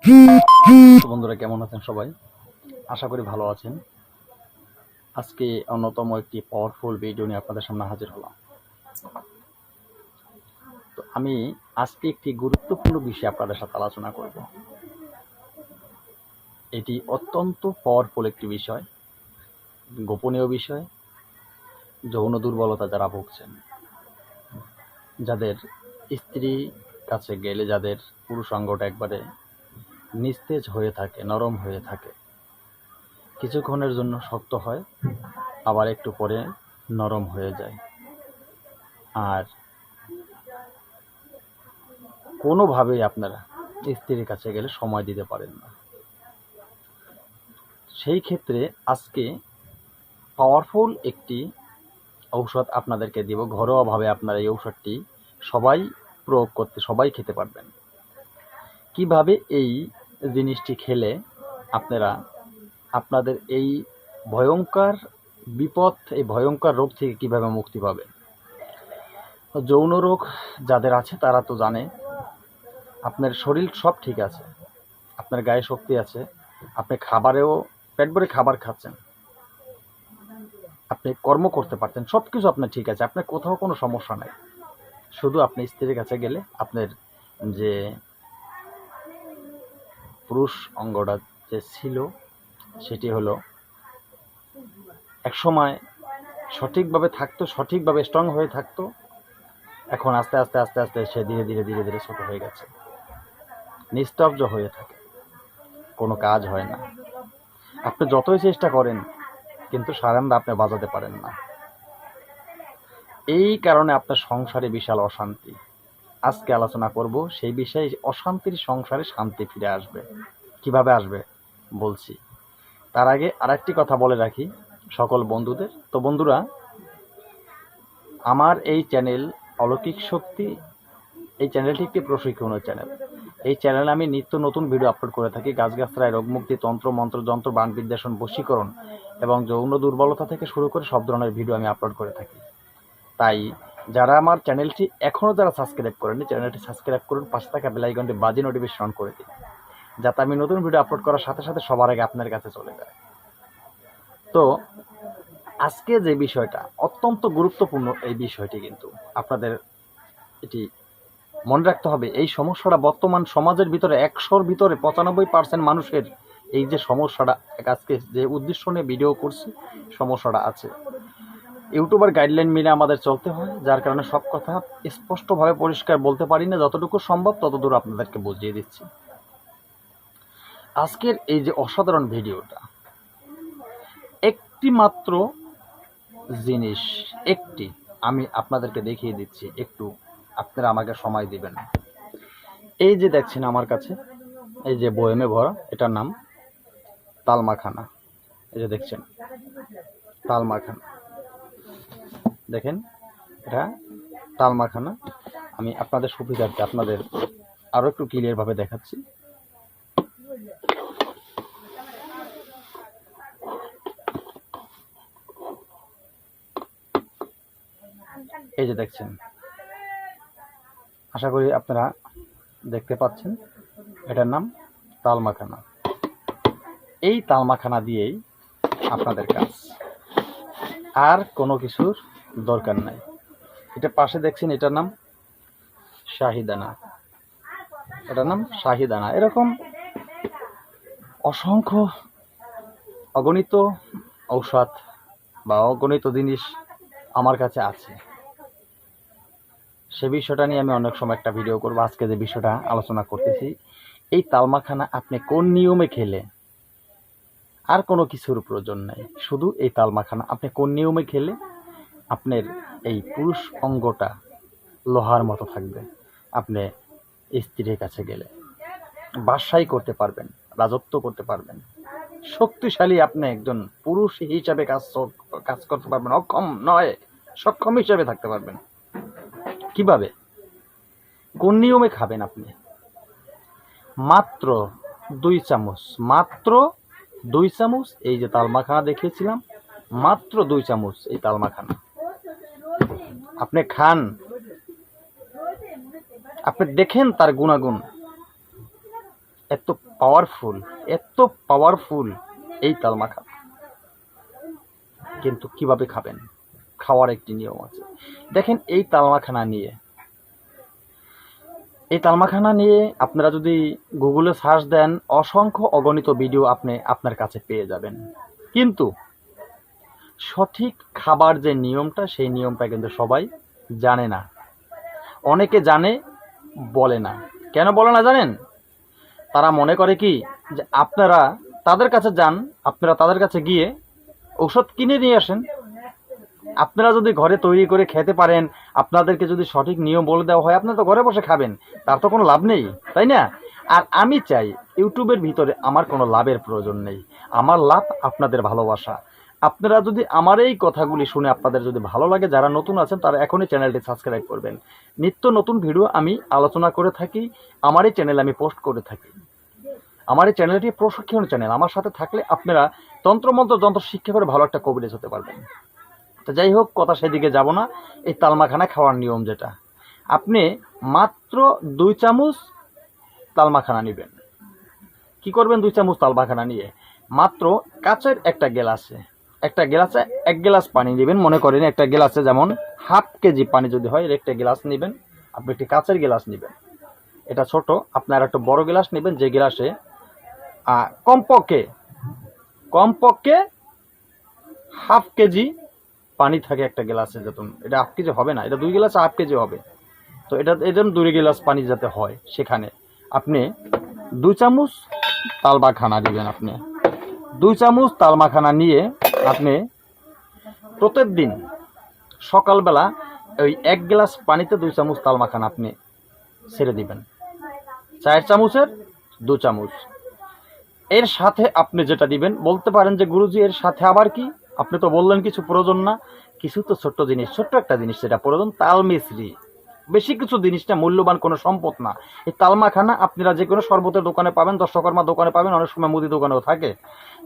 বন্ধুরা, কেমন আছেন সবাই? আশা করি ভালো আছেন। আজকে অন্যতম একটি পাওয়ারফুল ভিডিও নিয়ে আপনাদের সামনে হাজির হলাম। তো আমি আজকে একটি গুরুত্বপূর্ণ বিষয় আপনাদের সাথে আলোচনা করব। এটি অত্যন্ত পাওয়ারফুল একটি বিষয়, গোপনীয় বিষয়, যৌন দুর্বলতা যারা ভুগছেন। যাদের স্ত্রী কাছে গেলে, যাদের পুরুষ পুরুষাঙ্গটা একবারে নিস্তেজ হয়ে থাকে, নরম হয়ে থাকে। কিছুক্ষণের জন্য শক্ত হয়, আবার একটু পরে নরম হয়ে যায়। আর কোনোভাবেই আপনারা স্ত্রীর কাছে গেলে সময় দিতে পারেন না। সেই ক্ষেত্রে আজকে পাওয়ারফুল একটি ঔষধ আপনাদেরকে দিব। ঘরোয়াভাবে আপনারা এই ঔষধটি সবাই প্রয়োগ করতে, সবাই খেতে পারবেন। কীভাবে এই জিনিসটি খেলে আপনারা, আপনাদের এই ভয়ঙ্কর বিপদ, এই ভয়ঙ্কর রোগ থেকে কীভাবে মুক্তি পাবে? যৌন রোগ যাদের আছে, তারা তো জানে, আপনার শরীর সব ঠিক আছে, আপনার গায়ে শক্তি আছে, আপনি খাবারেও, পেট ভরে খাবার খাচ্ছেন, আপনি কর্ম করতে পারতেন সব কিছু আপনার ঠিক আছে, আপনার কোথাও কোনো সমস্যা নাই। শুধু আপনি স্ত্রীর কাছে গেলে আপনার যে পুরুষ অঙ্গটা যে ছিল, সেটি হলো একসময় সঠিকভাবে থাকতো, সঠিকভাবে স্ট্রং হয়ে থাকতো, এখন আস্তে আস্তে আস্তে আস্তে সে ধীরে ধীরে ধীরে ধীরে ছোট হয়ে গেছে। নিস্তব্ধ হয়ে থাকে, কোনো কাজ হয় না। আপনি যতই চেষ্টা করেন, কিন্তু সারান্দা আপনি বাজাতে পারেন না। এই কারণে আপনার সংসারে বিশাল অশান্তি। আজকে আলোচনা করব, সেই বিষয়ে অশান্তির সংসারে শান্তি ফিরে আসবে। কীভাবে আসবে? বলছি। তার আগে আরেকটি কথা বলে রাখি সকল বন্ধুদের। তো বন্ধুরা, আমার এই চ্যানেল অলৌকিক শক্তি, এই চ্যানেলটি একটি প্রশিক্ষণের চ্যানেল। এই চ্যানেলে আমি নিত্য নতুন ভিডিও আপলোড করে থাকি। গাছগাছরায় রোগমুক্তি তন্ত্র, মন্ত্র, যন্ত্র, বাণ বিদ্বেষণ, বশীকরণ এবং যৌন দুর্বলতা থেকে শুরু করে সব ধরনের ভিডিও আমি আপলোড করে থাকি। তাই যারা আমার চ্যানেলটি এখনও যারা সাবস্ক্রাইব করেনি চ্যানেলটি সাবস্ক্রাইব করুন, পাশে থাকা বেলাইকনটি বাজি নোটিফিকেশন অন করে দিন, যাতে আমি নতুন ভিডিও আপলোড করার সাথে সাথে সবার আগে আপনার কাছে চলে যায়। তো, আজকে যে বিষয়টা, অত্যন্ত গুরুত্বপূর্ণ এই বিষয়টি কিন্তু আপনাদের এটি মনে রাখতে হবে, এই সমস্যাটা বর্তমান সমাজের ভিতরে একশোর ভিতরে পঁচানব্বই পার্সেন্ট মানুষের এই যে সমস্যাটা, আজকে যে উদ্দেশ্য নিয়ে ভিডিও করছি, সমস্যাটা আছে। ইউটিউবার গাইডলাইন মেনে আমাদের চলতে হয়, যার কারণে সব কথা স্পষ্টভাবে পরিষ্কার বলতে পারি না। যতটুকু সম্ভব ততদূর আপনাদেরকে বুঝিয়ে দিচ্ছি। আজকের এই যে অসাধারণ ভিডিওটা, একটি মাত্র জিনিস, একটি আমি আপনাদেরকে দেখিয়ে দিচ্ছি, একটু আপনারা আমাকে সময় দিবেন। এই যে দেখছেন আমার কাছে, এই যে বয়েমে ভরা, এটার নাম তালমাখানা। এই যে দেখছেন, তালমাখানা। দেখেন, এটা তালমাখানা আমি আপনাদের সুবিধার্থে আপনাদের আরও একটু ক্লিয়ারভাবে দেখাচ্ছি। এই যে দেখছেন, আশা করি আপনারা দেখতে পাচ্ছেন, এটার নাম তালমাখানা এই তালমাখানা দিয়েই আপনাদের কাজ। আর কোনো কিছুর দরকার নাই। এটা পাশে দেখছেন, এটার নাম শাহিদানা। এটার নাম শাহিদানা। এরকম অসংখ্য অগণিত ঔষধ বা অগণিত জিনিস আমার কাছে আছে। সে বিষয়টা নিয়ে আমি অনেক সময় একটা ভিডিও করব। আজকে যে বিষয়টা আলোচনা করতেছি, এই তালমাখানা আপনি কোন নিয়মে খেলে আর কোনো কিছুর প্রয়োজন নাই। শুধু এই তালমাখানা। আপনি কোন নিয়মে খেলে আপনার এই পুরুষ অঙ্গটা লোহার মতো থাকবে। আপনি স্ত্রীর কাছে গেলে বাসাই করতে পারবেন, রাজত্ব করতে পারবেন। শক্তিশালী আপনি একজন পুরুষ হিসাবে কাজ কাজ করতে পারবেন, অক্ষম নয়, সক্ষম হিসাবে থাকতে পারবেন। কীভাবে? কোন নিয়মে খাবেন আপনি? মাত্র দুই চামচ, মাত্র দুই চামচ, এই যে তালমাখানা দেখিয়েছিলাম, মাত্র দুই চামচ এই তালমাখানা। আপনি খান। আপনি দেখেন তার গুণাগুণ। এত পাওয়ারফুল এত পাওয়ারফুল এই তাল মাখা। কিন্তু কীভাবে খাবেন? খাওয়ার একটি নিয়ম আছে। দেখেন এই তালমাখানা নিয়ে। এই তালমাখানা নিয়ে আপনারা যদি গুগলে সার্চ দেন, অসংখ্য অগণিত ভিডিও আপনি আপনার কাছে পেয়ে যাবেন। কিন্তু সঠিক খাবার যে নিয়মটা, সেই নিয়মটা কিন্তু সবাই জানে না। অনেকে জানে, বলে না। কেন বলে না জানেন? তারা মনে করে কি, যে আপনারা তাদের কাছে যান, আপনারা তাদের কাছে গিয়ে ঔষধ কিনে নিয়ে আসেন। আপনারা যদি ঘরে তৈরি করে খেতে পারেন, আপনাদেরকে যদি সঠিক নিয়ম বলে দেওয়া হয় আপনারা তো ঘরে বসে খাবেন, তার তো কোনো লাভ নেই, তাই না? আর আমি চাই, ইউটিউবের ভিতরে আমার কোনো লাভের প্রয়োজন নেই। আমার লাভ আপনাদের ভালোবাসা। আপনারা যদি আমার এই কথাগুলি শুনে আপনাদের যদি ভালো লাগে, যারা নতুন আছেন, তারা এখনই চ্যানেলটি সাবস্ক্রাইব করবেন। নিত্য নতুন ভিডিও আমি আলোচনা করে থাকি আমার এই চ্যানেলে আমি পোস্ট করে থাকি। আমার এই চ্যানেলটি প্রশিক্ষণ চ্যানেল। আমার সাথে থাকলে আপনারা তন্ত্রমন্ত্র, যন্ত্র শিক্ষা করে ভালো একটা কবিরাজ হতে পারবেন। তো যাই হোক, কথা সেদিকে যাব না। এই তালমাখানা খাওয়ার নিয়ম যেটা। আপনি মাত্র দুই চামচ তালমাখানা নেবেন। কি করবেন দুই চামচ তালমাখানা নিয়ে? মাত্র কাচের একটা গেলাসে একটা গ্লাসে এক গ্লাস পানি নেবেন মনে করেন একটা গ্লাসে যেমন হাফ কেজি পানি যদি হয় একটা গ্লাস নেবেন। আপনি একটি কাঁচের গ্লাস নেবেন। এটা ছোট, আপনার একটা বড় গ্লাস নেবেন যে গ্লাসে কমপক্ষে কমপক্ষে হাফ কেজি পানি থাকে একটা গ্লাসে যতন। এটা হাফ কেজি হবে না, এটা দুই গ্লাস হাফ কেজি হবে। তো এটা জন্য দুই গ্লাস পানি যাতে হয় সেখানে। আপনি দুই চামচ তাল মাখানা দিবেন আপনি। দুই চামচ তালমাখানা নিয়ে আপনি প্রত্যেক দিন সকালবেলা ওই এক গ্লাস পানিতে দুই চামচ তাল মাখানা আপনি ছেড়ে দিবেন। চার চামচের দু চামচ। এর সাথে আপনি যেটা দিবেন, বলতে পারেন যে গুরুজি, এর সাথে আবার কি? আপনি তো বললেন কিছু প্রয়োজন না, কিছু তো ছোট্ট জিনিস, ছোট্ট একটা জিনিস যেটা প্রয়োজন তাল মিশ্রি বেশি কিছু জিনিসটা মূল্যবান কোনো সম্পদ না। এই তালমাখানা আপনারা যে কোনো শরবতের দোকানে পাবেন দর্শকর্মা দোকানে পাবেন, অনেক সময় মুদি দোকানেও থাকে।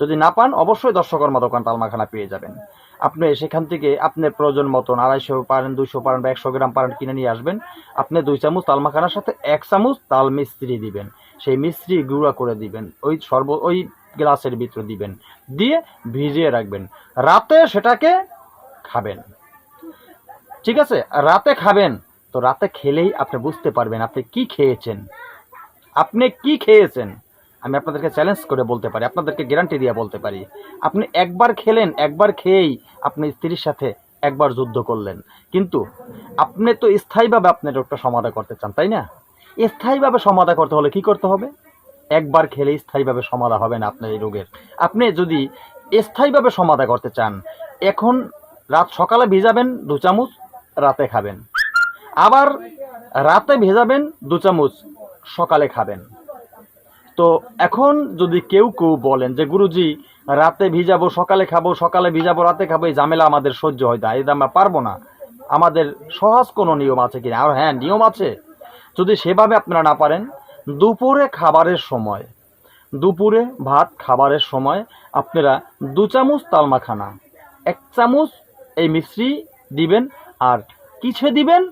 যদি না পান, অবশ্যই দর্শকর্মা দোকান তালমাখানা পেয়ে যাবেন। আপনি সেখান থেকে আপনার প্রয়োজন মতন আড়াইশো পারেন, দুইশো পারেন বা একশো গ্রাম পারেন কিনে নিয়ে আসবেন। আপনি দুই চামচ তালমাখানার সাথে এক চামচ তাল মিস্ত্রি দিবেন। সেই মিস্ত্রি গুঁড়া করে দিবেন, ওই সর্ব ওই গ্লাসের ভিতরে দিবেন, দিয়ে ভিজিয়ে রাখবেন। রাতে সেটাকে খাবেন। ঠিক আছে? রাতে খাবেন। তো রাতে খেলেই আপনি বুঝতে পারবেন আপনি কি খেয়েছেন। আপনি কি খেয়েছেন? আমি আপনাদেরকে চ্যালেঞ্জ করে বলতে পারি, আপনাদেরকে গ্যারান্টি দিয়ে বলতে পারি। আপনি একবার খেলেন, একবার খেয়েই আপনি স্ত্রীর সাথে একবার যুদ্ধ করলেন। কিন্তু আপনি তো স্থায়ীভাবে আপনার রোগটা সমাধান করতে চান, তাই না? স্থায়ীভাবে সমাধান করতে হলে কি করতে হবে? একবার খেলে স্থায়ীভাবে সমাধান হবে না আপনার এই রোগের। আপনি যদি স্থায়ীভাবে সমাধান করতে চান, এখন রাত সকালে ভিজাবেন দু চামচ, রাতে খাবেন। আবার রাতে ভেজাবেন দু চামচ, সকালে খাবেন। তো এখন যদি কেউ কেউ বলেন যে, গুরুজি, রাতে ভিজাবো, সকালে খাব, সকালে ভিজাবো, রাতে খাব, এই ঝামেলা আমাদের সহ্য হয় না, এটা আমরা পারব না। আমাদের সহজ কোনো নিয়ম আছে কিনা? আর হ্যাঁ নিয়ম আছে। যদি সেভাবে আপনারা না পারেন, দুপুরে খাবারের সময়, দুপুরে ভাত খাবারের সময় আপনারা দু চামচ তালমাখানা, এক চামচ এই মিশ্রি দিবেন, আর কিছে দিবেন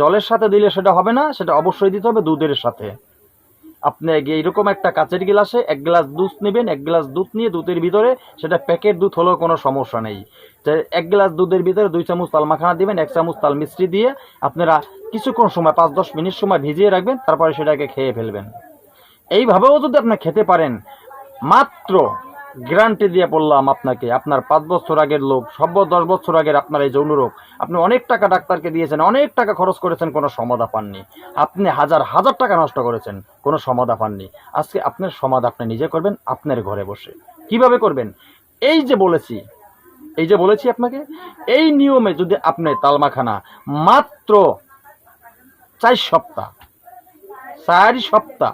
জলের সাথে দিলে সেটা হবে না, সেটা অবশ্যই দিতে হবে দুধের সাথে। আপনি এইরকম একটা কাচের গ্লাসে এক গ্লাস দুধ নেবেন, এক গ্লাস দুধ নিয়ে দুধের ভিতরে সেটা প্যাকেট দুধ হলেও কোনো সমস্যা নেই। এক গ্লাস দুধের ভিতরে দুই চামচ তাল মাখানা দিবেন, এক চামচ তাল মিষ্টি দিয়ে আপনারা কিছুক্ষণ সময়, পাঁচ দশ মিনিট সময় ভিজিয়ে রাখবেন, তারপরে সেটাকে খেয়ে ফেলবেন। এইভাবেও যদি আপনি খেতে পারেন, মাত্র গ্যারান্টি দিয়ে বললাম আপনাকে, আপনার পাঁচ বছর আগের লোক, সব দশ বছর আগের আপনার এই যৌন রোগ আপনি অনেক টাকা ডাক্তারকে দিয়েছেন, অনেক টাকা খরচ করেছেন, কোনো সমাধা পাননি। আপনি হাজার হাজার টাকা নষ্ট করেছেন, কোনো সমাধা পাননি। আজকে আপনার সমাধা আপনি নিজে করবেন, আপনার ঘরে বসে। কীভাবে করবেন? এই যে বলেছি, এই যে বলেছি আপনাকে, এই নিয়মে যদি আপনি তালমাখানা মাত্র চার সপ্তাহ চার সপ্তাহ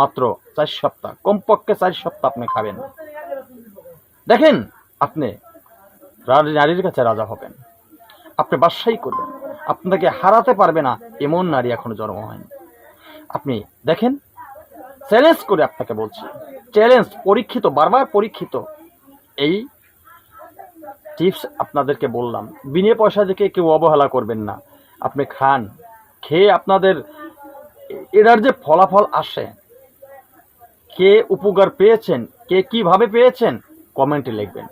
মাত্র চার সপ্তাহ, কমপক্ষে চার সপ্তাহ আপনি খাবেন। দেখেন, আপনি নারীর কাছে রাজা হবেন। আপনি বাসাই করবেন। আপনাকে হারাতে পারবে না এমন নারী এখনও জন্ম হয়নি। আপনি দেখেন চ্যালেঞ্জ করে আপনাকে বলছি চ্যালেঞ্জ পরীক্ষিত, বারবার পরীক্ষিত। এই টিপস আপনাদেরকে বললাম, বিনে পয়সা থেকে কেউ অবহেলা করবেন না। আপনি খান, খেয়ে আপনাদের এটার যে ফলাফল আসে কে উপকার পেয়েছেন? কে কীভাবে পেয়েছেন? কমেন্টে লিখবেন।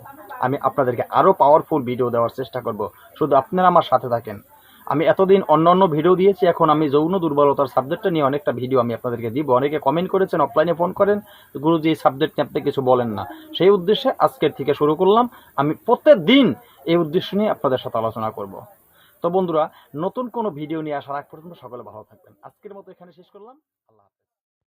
আমি আপনাদেরকে আরও পাওয়ারফুল ভিডিও দেওয়ার চেষ্টা করব। শুধু আপনারা আমার সাথে থাকেন। আমি এতদিন অন্য অন্য ভিডিও দিয়েছি, এখন আমি যৌন দুর্বলতার সাবজেক্টটা নিয়ে অনেকটা ভিডিও আমি আপনাদেরকে দিব। অনেকে কমেন্ট করেছেন অফলাইনে ফোন করেন। গুরুজি, এই সাবজেক্ট নিয়ে আপনি কিছু বলেন না। সেই উদ্দেশ্যে আজকের থেকে শুরু করলাম। আমি প্রত্যেক দিন এই উদ্দেশ্য নিয়ে আপনাদের সাথে আলোচনা করব। তো বন্ধুরা, নতুন কোনো ভিডিও নিয়ে আসার আগ পর্যন্ত সকলে ভালো থাকবেন। আজকের মতো এখানে শেষ করলাম। আল্লাহ